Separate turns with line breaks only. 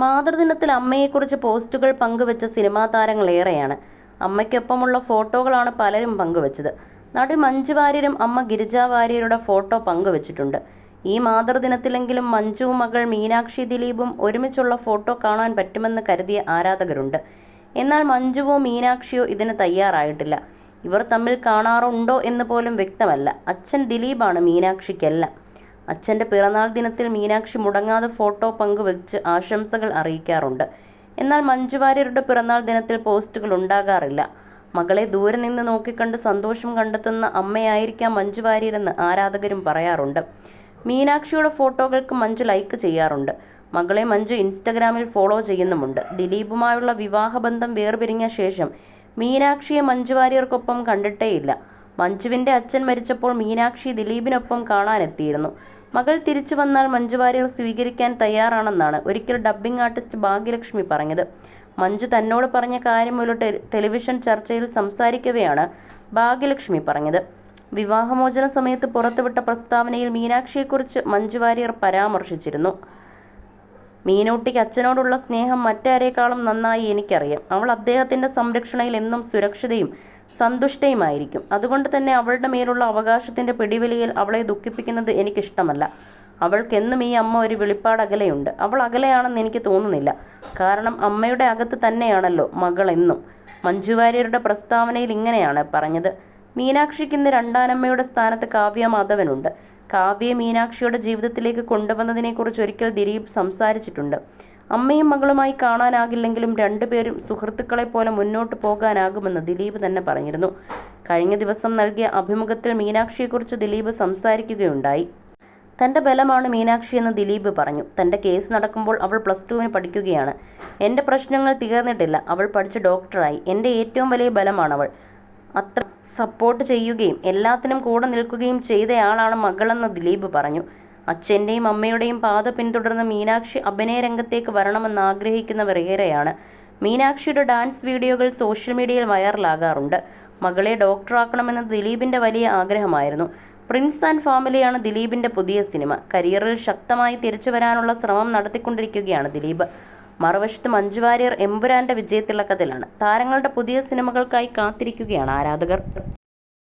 മാതൃദിനത്തിൽ അമ്മയെക്കുറിച്ച് പോസ്റ്റുകൾ പങ്കുവെച്ച സിനിമാ താരങ്ങൾ ഏറെയാണ് അമ്മയ്ക്കൊപ്പമുള്ള ഫോട്ടോകളാണ് പലരും പങ്കുവച്ചത്. നടി മഞ്ജു വാര്യരും അമ്മ ഗിരിജ വാര്യരുടെ ഫോട്ടോ പങ്കുവച്ചിട്ടുണ്ട്. ഈ മാതൃദിനത്തിലെങ്കിലും മഞ്ജു മകൾ മീനാക്ഷി ദിലീപും ഒരുമിച്ചുള്ള ഫോട്ടോ കാണാൻ പറ്റുമെന്ന് കരുതിയ ആരാധകരുണ്ട്. എന്നാൽ മഞ്ജുവോ മീനാക്ഷിയോ ഇതിന് തയ്യാറായിട്ടില്ല. ഇവർ തമ്മിൽ കാണാറുണ്ടോ എന്ന് പോലും വ്യക്തമല്ല. അച്ഛൻ ദിലീപാണ് മീനാക്ഷിക്കെല്ലാം. അച്ഛന്റെ പിറന്നാൾ ദിനത്തിൽ മീനാക്ഷി മുടങ്ങാതെ ഫോട്ടോ പങ്കുവച്ച് ആശംസകൾ അറിയിക്കാറുണ്ട്. എന്നാൽ മഞ്ജുവാര്യരുടെ പിറന്നാൾ ദിനത്തിൽ പോസ്റ്റുകൾ ഉണ്ടാകാറില്ല. മകളെ ദൂരെ നിന്ന് നോക്കിക്കണ്ട് സന്തോഷം കണ്ടെത്തുന്ന അമ്മയായിരിക്കാം മഞ്ജു വാര്യരെന്ന് ആരാധകരും പറയാറുണ്ട്. മീനാക്ഷിയുടെ ഫോട്ടോകൾക്ക് മഞ്ജു ലൈക്ക് ചെയ്യാറുണ്ട്. മകളെ മഞ്ജു ഇൻസ്റ്റഗ്രാമിൽ ഫോളോ ചെയ്യുന്നുമുണ്ട്. ദിലീപുമായുള്ള വിവാഹബന്ധം വേർപിരിഞ്ഞ ശേഷം മീനാക്ഷിയെ മഞ്ജു വാര്യർക്കൊപ്പം കണ്ടിട്ടേയില്ല. മഞ്ജുവിന്റെ അച്ഛൻ മരിച്ചപ്പോൾ മീനാക്ഷി ദിലീപിനൊപ്പം കാണാനെത്തിയിരുന്നു. മകൾ തിരിച്ചു വന്നാൽ മഞ്ജു വാര്യർ സ്വീകരിക്കാൻ തയ്യാറാണെന്നാണ് ഒരിക്കൽ ഡബ്ബിംഗ് ആർട്ടിസ്റ്റ് ഭാഗ്യലക്ഷ്മി പറഞ്ഞത്. മഞ്ജു തന്നോട് പറഞ്ഞ കാര്യം ഒരു ടെലിവിഷൻ ചർച്ചയിൽ സംസാരിക്കവെയാണ് ഭാഗ്യലക്ഷ്മി പറഞ്ഞത്. വിവാഹമോചന സമയത്ത് പുറത്തുവിട്ട പ്രസ്താവനയിൽ മീനാക്ഷിയെക്കുറിച്ച് മഞ്ജു വാര്യർ പരാമർശിച്ചിരുന്നു. മീനൂട്ടിക്ക് അച്ഛനോടുള്ള സ്നേഹം മറ്റാരേക്കാളും നന്നായി എനിക്കറിയാം. അവൾ അദ്ദേഹത്തിന്റെ സംരക്ഷണയിൽ എന്നും സുരക്ഷിതയും സന്തുഷ്ടയുമായിരിക്കും. അതുകൊണ്ട് തന്നെ അവളുടെ മേലുള്ള അവകാശത്തിന്റെ പിടിവലിയിൽ അവളെ ദുഃഖിപ്പിക്കുന്നത് എനിക്കിഷ്ടമല്ല. അവൾക്കെന്നും ഈ അമ്മ ഒരു വെളിപ്പാട് അകലെയുണ്ട്. അവൾ അകലെയാണെന്ന് എനിക്ക് തോന്നുന്നില്ല. കാരണം അമ്മയുടെ അകത്ത് തന്നെയാണല്ലോ മകൾ എന്നും. മഞ്ജുവാര്യരുടെ പ്രസ്താവനയിൽ ഇങ്ങനെയാണ് പറഞ്ഞത്. മീനാക്ഷിക്ക് രണ്ടാനമ്മയുടെ സ്ഥാനത്ത് കാവ്യ മാധവനുണ്ട്. കാവ്യ മീനാക്ഷിയുടെ ജീവിതത്തിലേക്ക് കൊണ്ടുവന്നതിനെക്കുറിച്ച് ഒരിക്കൽ ദിലീപ് സംസാരിച്ചിട്ടുണ്ട്. അമ്മയും മകളുമായി കാണാനാകില്ലെങ്കിലും രണ്ടുപേരും സുഹൃത്തുക്കളെ പോലെ മുന്നോട്ട് പോകാനാകുമെന്ന് ദിലീപ് തന്നെ പറഞ്ഞിരുന്നു. കഴിഞ്ഞ ദിവസം നൽകിയ അഭിമുഖത്തിൽ മീനാക്ഷിയെക്കുറിച്ച് ദിലീപ് സംസാരിക്കുകയുണ്ടായി. തന്റെ ബലമാണ് മീനാക്ഷി എന്ന് ദിലീപ് പറഞ്ഞു. തന്റെ കേസ് നടക്കുമ്പോൾ അവൾ പ്ലസ് ടുവിന് പഠിക്കുകയാണ്. എന്റെ പ്രശ്നങ്ങൾ തീർന്നിട്ടില്ല. അവൾ പഠിച്ച് ഡോക്ടറായി. എന്റെ ഏറ്റവും വലിയ ബലമാണവൾ. അത്ര സപ്പോർട്ട് ചെയ്യുകയും എല്ലാത്തിനും കൂടെ നിൽക്കുകയും ചെയ്തയാളാണ് മകളെന്ന് ദിലീപ് പറഞ്ഞു. അച്ഛന്റെയും അമ്മയുടെയും പാത പിന്തുടർന്ന് മീനാക്ഷി അഭിനയ രംഗത്തേക്ക് വരണമെന്ന് ആഗ്രഹിക്കുന്നവർ ഏറെയാണ്. മീനാക്ഷിയുടെ ഡാൻസ് വീഡിയോകൾ സോഷ്യൽ മീഡിയയിൽ വൈറലാകാറുണ്ട്. മകളെ ഡോക്ടറാക്കണമെന്ന് ദിലീപിന്റെ വലിയ ആഗ്രഹമായിരുന്നു. പ്രിൻസ് ആൻഡ് ഫാമിലിയാണ് ദിലീപിന്റെ പുതിയ സിനിമ. കരിയറിൽ ശക്തമായി തിരിച്ചു വരാനുള്ള ശ്രമം നടത്തിക്കൊണ്ടിരിക്കുകയാണ് ദിലീപ്. മറുവശത്ത് മഞ്ജു വാര്യർ എമ്പുരാന്റെ വിജയത്തിളക്കത്തിലാണ്. താരങ്ങളുടെ പുതിയ സിനിമകൾക്കായി കാത്തിരിക്കുകയാണ് ആരാധകർ.